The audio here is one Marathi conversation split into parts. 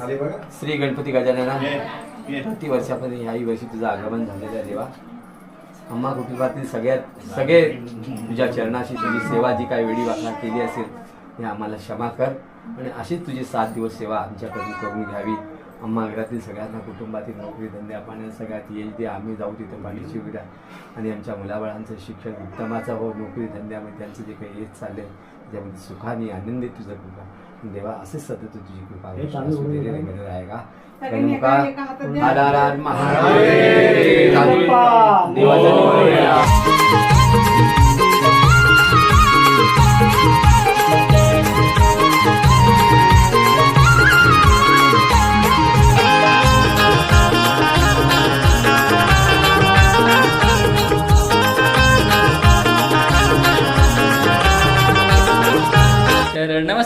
श्री गणपती गजानना प्रति वर्षामध्ये ह्याही वर्षी तुझं आगमन झालेलं आहे देवा. अम्मा कुटुंबातील सगळ्यात सगळे तुझ्या चरणाशी तुझी सेवा जी काही वेळी वाकणार केली असेल हे आम्हाला क्षमा कर. आणि अशीच तुझी सात दिवस सेवा आमच्याकडून करून घ्यावी. अम्मा घरातील सगळ्यांना कुटुंबातील नोकरी धंदे पाण्यात सगळ्यात येईल ते आम्ही जाऊ तिथे पाठीशी उद्या आणि आमच्या मुलाबाळांचं शिक्षण उत्तमाचं हो नोकरी धंद्यामध्ये त्यांचं जे काही येत चाललंय त्याच्यामध्ये सुखाने आनंदित तुझं कृपा. देवा असेच सतत तुझी कृपा हे चालू असू दे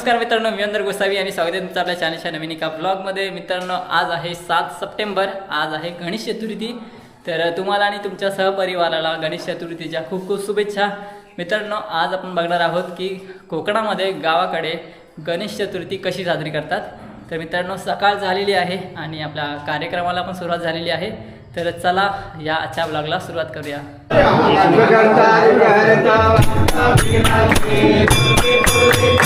नमस्कार मित्रांनो मी अंदर गोसावी आणि स्वागत आहे तुमचं आपल्या चॅनलच्या नवीन एका ब्लॉगमध्ये मित्रांनो आज आहे सात सप्टेंबर आज आहे गणेश चतुर्थी तर तुम्हाला आणि तुमच्या सहपरिवाराला गणेश चतुर्थीच्या खूप खूप शुभेच्छा मित्रांनो आज आपण बघणार आहोत की कोकणामध्ये गावाकडे गणेश चतुर्थी कशी साजरी करतात तर मित्रांनो सकाळ झालेली आहे आणि आपल्या कार्यक्रमाला पण सुरुवात झालेली आहे तर चला या आजच्या ब्लॉगला सुरुवात करूया मोरया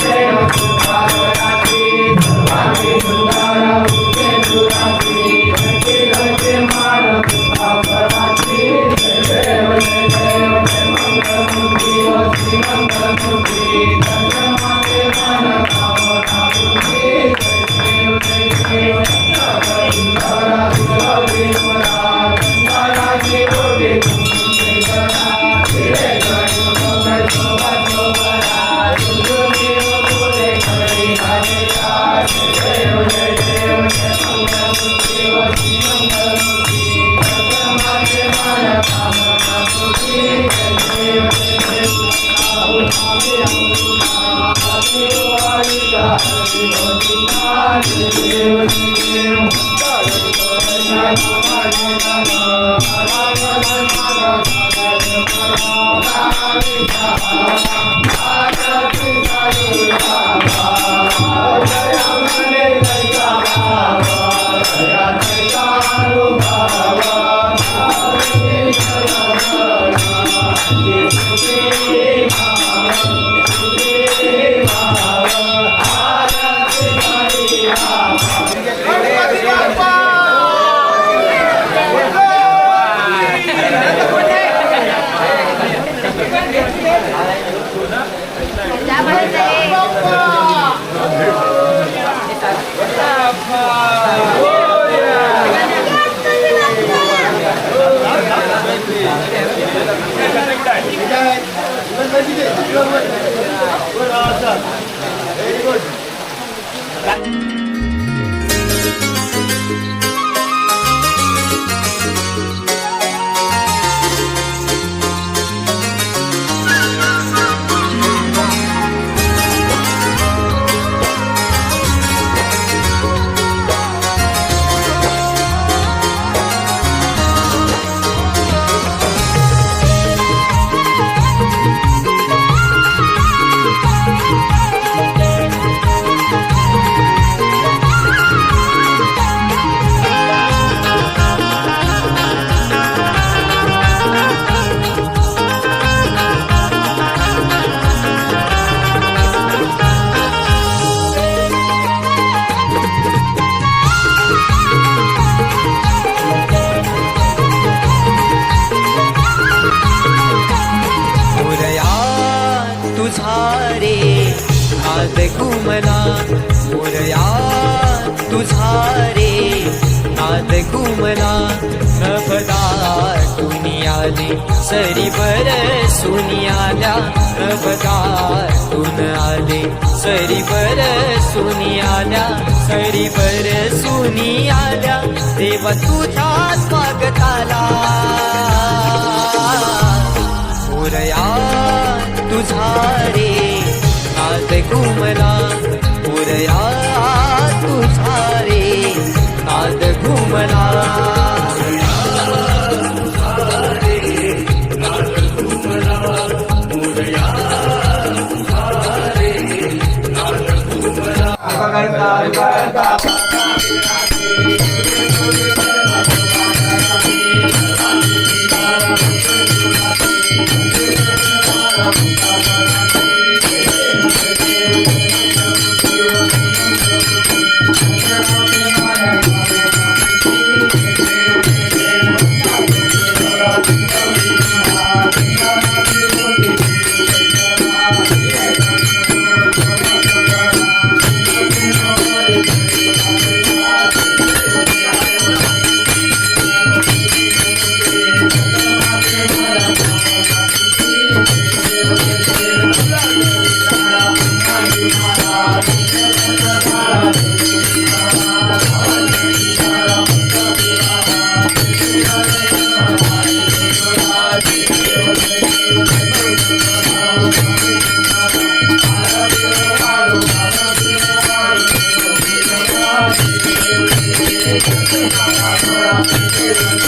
सरी बर सुनियाल्या नभदार आले. सरी बर सुनियाल्या सरी बर सुनियाल्या देव तुझ्या स्वागताला. पुरया तुझा रे नाद घुमला. पुरया तुझा रे नाद घुमला. 아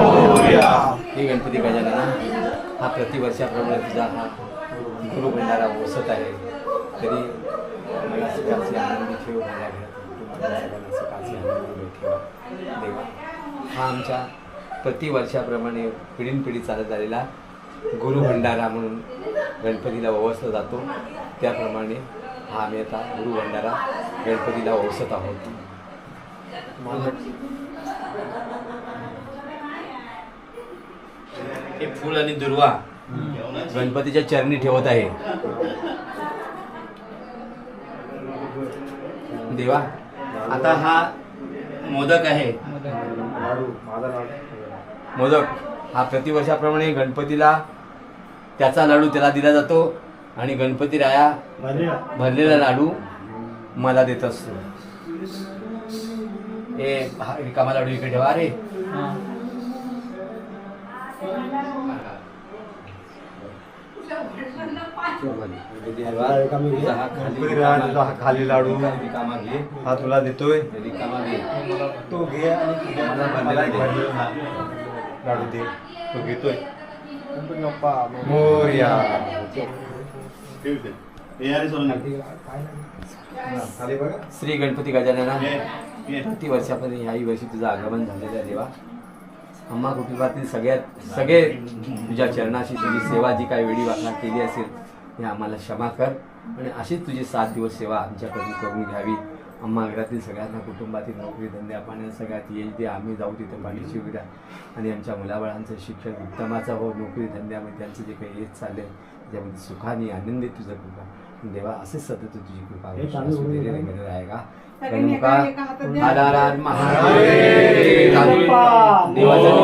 प्रतिवर्षाप्रमाणे तुझा हा गुरु भंडारा ओसत आहे. तरी मला सकाळची आनंदी ठेव माझ्या घरात सकाळची आनंदी ठेवा. देवा हा आमच्या प्रतिवर्षाप्रमाणे पिढीनपिढी चालत आलेला गुरु भंडारा म्हणून गणपतीला ओवसला जातो. त्याप्रमाणे हा आम्ही आता गुरु भंडारा गणपतीला ओवसत आहोत. हे फूल आणि दुर्वा गणपतीच्या चरणी ठेवत आहे. देवा आता हा मोदक आहे. मोदक हा प्रतिवर्षाप्रमाणे गणपतीला त्याचा लाडू त्याला दिला जातो आणि गणपती राया भरलेला लाडू मला देत असतो. हे हा रिकामा लाडू इकडे ठेवा रे खाली लाडू रिकामा घे हा तुला देतोय रिकामा घे तो घे आणि लाडू दे तो घेतोय मोरया श्री गणपती गजानना. प्रति वर्षापर्यंत ह्याही वर्षी तुझं आगमन झालेलं आहे देवा. अम्मा कुटुंबातील सगळ्यात सगळे तुझ्या चरणाशी तुझी सेवा जी काही वेळी वाकणार केली असेल हे आम्हाला क्षमा कर. आणि अशीच तुझी सात दिवस सेवा आमच्याकडून करून घ्यावी. अम्मा घरातील सगळ्यांना कुटुंबातील नोकरी धंद्या पाण्यात सगळ्यात येईल ते आम्ही जाऊ तिथे उभी राहा आणि आमच्या मुलाबाळांचं शिक्षण उत्तमाचं हो नोकरी धंद्यामध्ये त्यांचं जे काही येत चाललंय त्याच्यामध्ये सुखाने आनंदित तुझं कृपा. देवा असेच सतत तुझी कृपा विश्वास वगैरे वगैरे राहेगा गणमुखा हर हर हर महादेव देवाचा